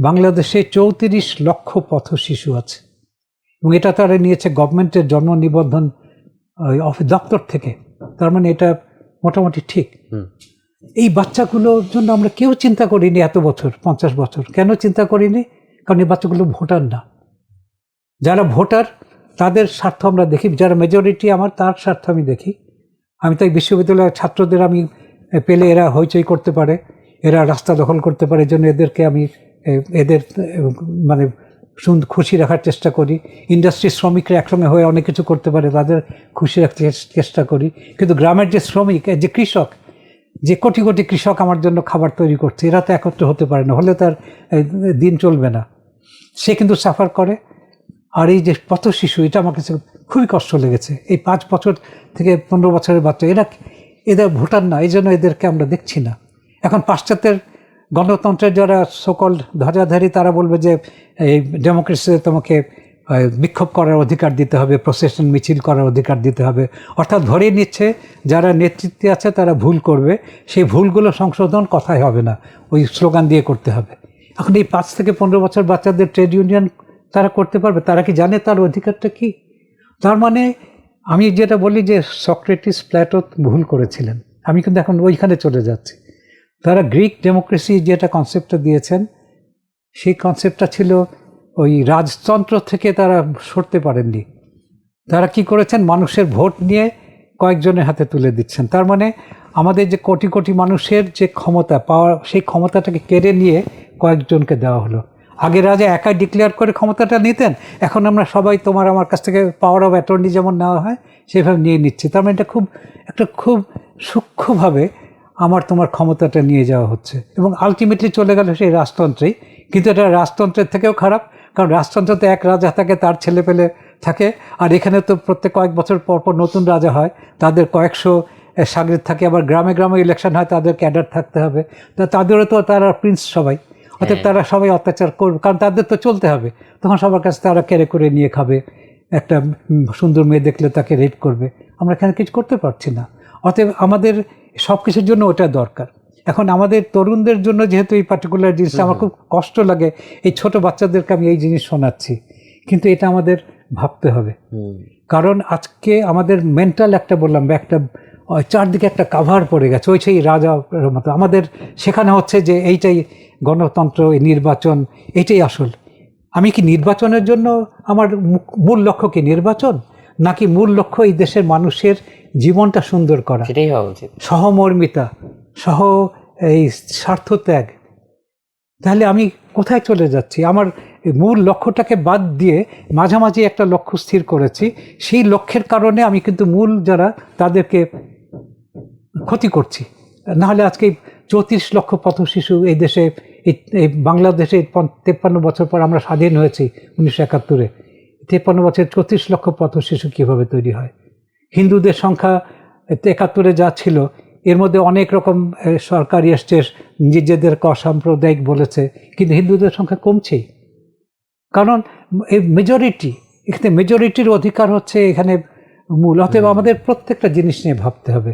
বাংলাদেশে চৌত্রিশ লক্ষ পথ শিশু আছে। এবং এটা তারা নিয়েছে গভর্নমেন্টের জন্ম নিবন্ধন দপ্তর থেকে। তার মানে এটা মোটামুটি ঠিক। এই বাচ্চাগুলোর জন্য আমরা কেউ চিন্তা করিনি এত বছর পঞ্চাশ বছর। কেন চিন্তা করিনি? কারণ এই বাচ্চাগুলো ভোটার না। যারা ভোটার তাদের স্বার্থ আমরা দেখি। যারা মেজরিটি আমার তার স্বার্থ আমি দেখি। আমি তাই বিশ্ববিদ্যালয়ের ছাত্রদের আমি পেলে এরা হইচই করতে পারে এরা রাস্তা দখল করতে পারে। জন্য এদেরকে আমি এদের মানে সুন্দর খুশি রাখার চেষ্টা করি। ইন্ডাস্ট্রির শ্রমিকরা একসঙ্গে হয়ে অনেক কিছু করতে পারে, তাদের খুশি রাখতে চেষ্টা করি। কিন্তু গ্রামের যে শ্রমিক যে কৃষক, যে কোটি কোটি কৃষক আমার জন্য খাবার তৈরি করছে, এরা তো একত্র হতে পারে না, হলে তার দিন চলবে না। সে কিন্তু সাফার করে। আর এই যে পথ শিশু, এটা আমার কাছে খুবই কষ্ট লেগেছে। এই পাঁচ বছর থেকে পনেরো বছরের বাচ্চা, এরা এদের ভোটার না, এই জন্য এদেরকে আমরা দেখছি না। এখন পাশ্চাত্যের গণতন্ত্রের যারা সকল ধ্বজাধারী, তারা বলবে যে এই ডেমোক্রেসিতে তোমাকে বিক্ষোভ করার অধিকার দিতে হবে প্রসেশন মিছিল করার অধিকার দিতে হবে। অর্থাৎ ধরে নিচ্ছে, যারা নেতৃত্বে আছে, তারা ভুল করবে। সেই ভুলগুলো সংশোধন কথাই হবে না। ওই স্লোগান দিয়ে করতে হবে। এখন এই পাঁচ থেকে পনেরো বছর বাচ্চাদের ট্রেড ইউনিয়ন তারা করতে পারবে? তারা কি জানে তার অধিকারটা কি? তার মানে আমি যেটা বলি যে, সক্রেটিস প্ল্যাটো ভুল করেছিলেন। আমি কিন্তু এখন ওইখানে চলে যাচ্ছি। তারা গ্রিক ডেমোক্রেসি যেটা কনসেপ্টটা দিয়েছেন, সেই কনসেপ্টটা ছিল ওই রাজতন্ত্র থেকে তারা সরতে পারেননি। তারা কি করেছেন? মানুষের ভোট নিয়ে কয়েকজনের হাতে তুলে দিচ্ছেন। তার মানে আমাদের যে কোটি কোটি মানুষের যে ক্ষমতা, পাওয়ার, সেই ক্ষমতাটাকে কেড়ে নিয়ে কয়েকজনকে দেওয়া হলো। আগে রাজা একাই ডিক্লেয়ার করে ক্ষমতাটা নিতেন, এখন আমরা সবাই তোমার আমার কাছ থেকে পাওয়ার অফ অ্যাটর্নি যেমন নেওয়া হয়, সেভাবে নিয়ে নিচ্ছি। তার মানে এটা খুব, একটা খুব সূক্ষ্মভাবে আমার তোমার ক্ষমতাটা নিয়ে যাওয়া হচ্ছে। এবং আলটিমেটলি চলে গেল সেই রাজতন্ত্রেই। কিন্তু এটা রাজতন্ত্রের থেকেও খারাপ কারণ রাজতন্ত্র তো এক রাজা থাকে তার ছেলে পেলে থাকে। আর এখানে তো প্রত্যেক কয়েক বছর পর পর নতুন রাজা হয়। তাদের কয়েকশো সাগরের থাকে আবার গ্রামে গ্রামে ইলেকশন হয় তাদের ক্যাডার থাকতে হবে। তা তাদেরও তো তারা প্রিন্স সবাই। অর্থাৎ তারা সবাই অত্যাচার করবে কারণ তাদের তো চলতে হবে। তখন সবার কাছে তারা ক্যারে করে নিয়ে খাবে। একটা সুন্দর মেয়ে দেখলে তাকে রেড করবে। আমরা এখানে কিছু করতে পারছি না। অতএব আমাদের সব কিছুর জন্য ওটা দরকার। এখন আমাদের তরুণদের জন্য যেহেতু এই পার্টিকুলার জিনিসটা আমার খুব কষ্ট লাগে এই ছোট বাচ্চাদেরকে আমি এই জিনিস শোনাচ্ছি। কিন্তু এটা আমাদের ভাবতে হবে। কারণ আজকে আমাদের মেন্টাল একটা বললাম একটা চারদিকে একটা কাভার পড়ে গেছে ওই সেই রাজা মতো। আমাদের শেখানো হচ্ছে যে এইটাই গণতন্ত্র এই নির্বাচন এইটাই আসল। আমি কি নির্বাচনের জন্য আমার মূল লক্ষ্য কি নির্বাচন? নাকি মূল লক্ষ্য এই দেশের মানুষের জীবনটা সুন্দর করা। সেটাই হওয়া উচিত। সহমর্মিতা সহ এই স্বার্থত্যাগ। তাহলে আমি কোথায় চলে যাচ্ছি? আমার মূল লক্ষ্যটাকে বাদ দিয়ে মাঝামাঝি একটা লক্ষ্য স্থির করেছি। সেই লক্ষ্যের কারণে আমি কিন্তু মূল যারা তাদেরকে ক্ষতি করছি। নাহলে আজকে চৌত্রিশ লক্ষ পথ শিশু এই দেশে এই বাংলাদেশে পন- তেপ্পান্ন বছর পর আমরা স্বাধীন হয়েছি উনিশশো একাত্তরে। তেপ্পান্ন বছর চৌত্রিশ লক্ষ পথ শিশু কীভাবে তৈরি হয়? হিন্দুদের সংখ্যা একাত্তরে যা ছিল এর মধ্যে অনেক রকম সরকারি এসছে নিজেদেরকে অসাম্প্রদায়িক বলেছে কিন্তু হিন্দুদের সংখ্যা কমছেই। কারণ এই মেজরিটি এখানে মেজরিটির অধিকার হচ্ছে এখানে মূল অতএব আমাদের প্রত্যেকটা জিনিস নিয়ে ভাবতে হবে।